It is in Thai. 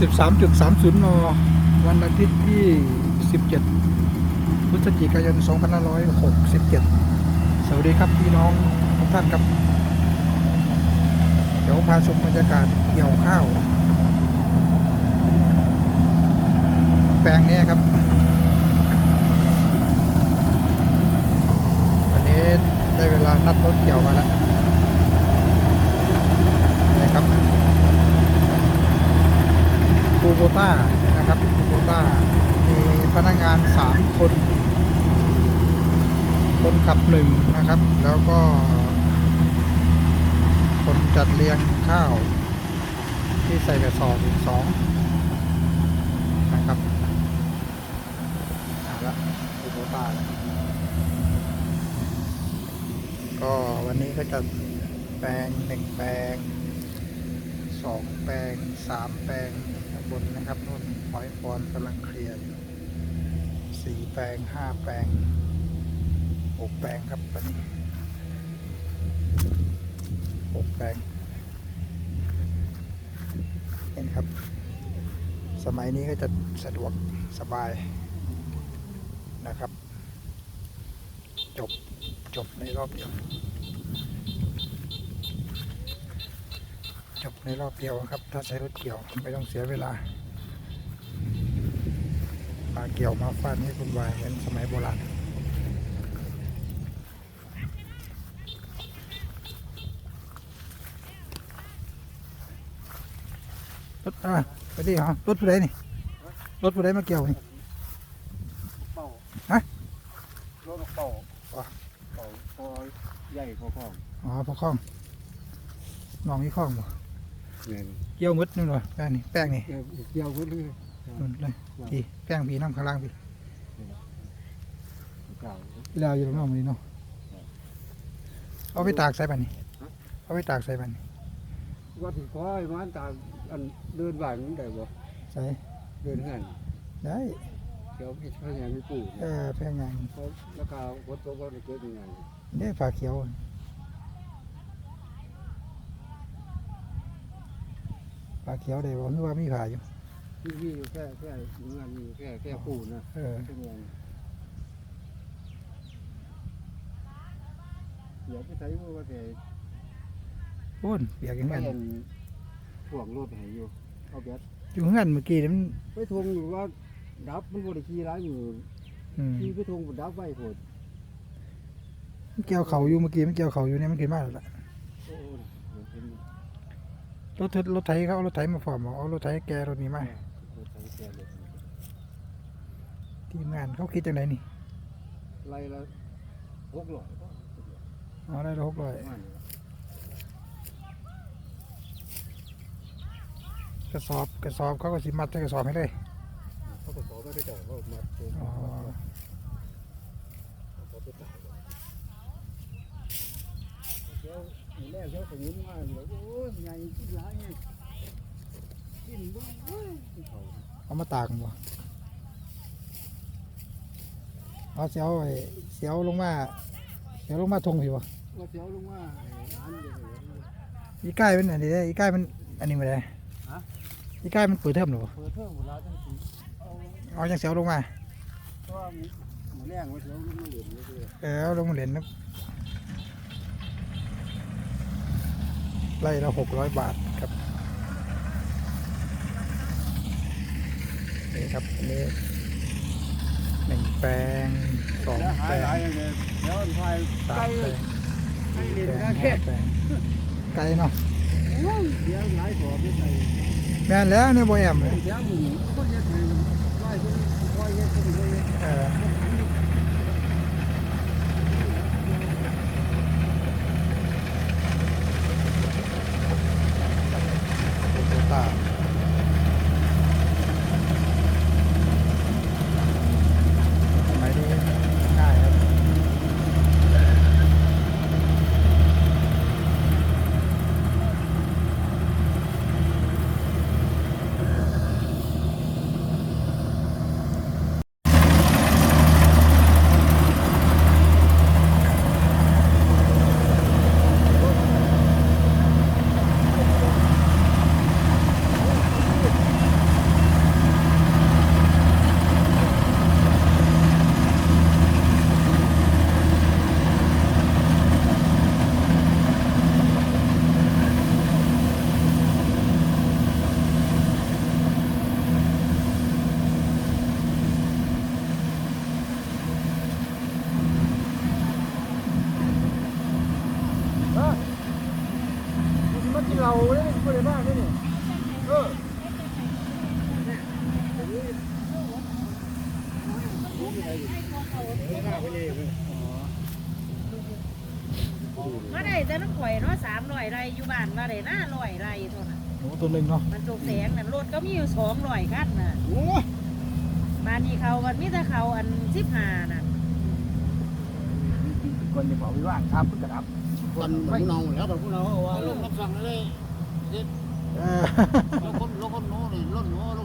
13.30 น วันอาทิตย์ที่ 17 พฤศจิกายน 2567 สวัสดีครับพี่น้องทุกท่านครับ เดี๋ยวพาชมบรรยากาศเกี่ยวข้าว แปลงนี้ครับ วันนี้ได้เวลานัดรถเกี่ยวมาแล้วนี่ครับ คูโบต้านะครับคูโบต้ามีพนักงานสามคน คนขับหนึ่งนะครับ แล้วก็ คนจัดเรียงข้าว ที่ใส่กระสอบอีกสองนะครับเอาละคูโบต้าก็วันนี้ก็จะแปลงหนึ่งแปลงสองแปลงสามแปลงางบนนะครับนู่นหอยฟอนกำลังเคลียร์อยู่สี่แปลงห้าแปลงหกแปลงครับตอนนี้หกแปลงเห็นครับ สมัยนี้ก็จะสะดวกสบายนะครับ จบจบในรอบเดียว จบในรอบเดียวครับ ถ้าใช้รถเกี่ยวไม่ต้องเสียเวลาปลาเกี่ยวมาฟาดนี่คุณวายเหมือนสมัยโบราณรถอะไปดิเหรอรถผู้ใดนี่รถผู้ใดมาเกี่ยวนี่เป่าฮะรถเป่าอ๋อเป่าพอใหญ่พอข้องอ๋อพอคล้องน้องนี่คล้องบ่ เนี่ยเกี่ยวหมดนี่หรอแป้งนี่แป้งนี่เกี่ยวเกี่ยวขึ้นเลยนู่นเลยพี่แป้งพี่น้ำข้างล่างพี่เก่าเวลาอยู่ตรงนอกนี่เนาะเอาไปตากใส่บันนี่เอาไปตากใส่บันนี่ว่าถึงคอยมันตามอันเดินบ่ายมันได้บ่ใส่เดินเงินได้เดี๋ยวพี่ช่วยงานพี่ปู่เออแป้งงานเพราะราคาวัดตัวก็ได้เกิดยังไงนี่ฝาเขียว ฝาเขียวได้บ่คือว่ามีฝาอยู่ที่มีอยู่แค่แค่งานมีแค่แค่ปู่นะเออชั่วโมงเดี๋ยวไปใช้มือว่าแต่โอ้นเปียกอย่างไปนั้นเห็นถ่วงรถให้อยู่เอาแบตอยู่ข้างนั้นเมื่อกี้นี่มันไปทวงอยู่ว่าดับมันบริขี่ร้ายอยู่อืมขี่ไปทวงดับไว้โผดมันเกี่ยวเขาอยู่เมื่อกี้มันเกี่ยวเขาอยู่เนี่ยมันขึ้นมาแล้วล่ะโอ้ยเดี๋ยวเป็น รถรถไถเขาเอารถไถมาฟอร์มเอาเอารถไถแกรถนี้มารถไถแกเลยทีมงานเขาคิดจังไดนี่ไล่ละหกร้อยเอาได้ละหกร้อยประมาณนี้กระสอบกระสอบเขาก็สิมัดใส่กระสอบให้เลยเขาก็ขอไม่ได้จ่ายเขามาเจออ๋อเขาไปจ่ายเดี๋ยวมีแรกเขาก็ยิ้มว่าเดี๋ยวโอ้ยใหญ่กินหลายไงกินบ้างเว้ยเขา เอามาตากบ่เอาเสียวไอ้เสียวลงมาเสียวลงมาทงผิวบ่ว่าเสียวลงมาอันเดียวอีใกล้เป็นอันนี้เด้อีใกล้มันอันนี้มาได้ฮะอีใกล้มันเปิดเทอมหรือบ่เปิดเพิ่มเวลาจังสิเอาเอาจังเสียวลงมาเพราะว่าหมูแรงว่าเสียวลงมาเหลือเลย เออเอาลงมาเหรียญนะไล่ละหกร้อยบาทครับนี่ ครับอันนี้หนึ่งแปลงสองแปลงแล้วอันไฟสามแปลงไก่เรียนแปลงห้าแค่แปลงไกลเนาะเดี๋ยวหลายตัวไม่ใช่แม่นแล้วเนี่ยบ่แอมเลยเดี๋ยวมึงคนเยอะเลยไหวคนไหวเยอตาสมัยนี้ง่ายครับ เออไม่น่าไปเลยมาได้แต่น้ำข่อยเนาะสามร้อยไรอยู่บ้านมาได้หน้าร้อยไรเท่านั้นหนูตัวหนึ่งเนาะมันตกแสงนั่นรถก็มีอยู่สองร้อยคันน่ะโอ้มานี่เขามันมีแต่เขาอันสิบห้าน่ะ คนอนจะบอกวิว่างทำเบกระดับตอนไม่นองแล้วแบบพวกน้องว่าลูกรับสั่งเลยเออ ลูกคนลูกคนโน้นนี่ลูกโน้ลู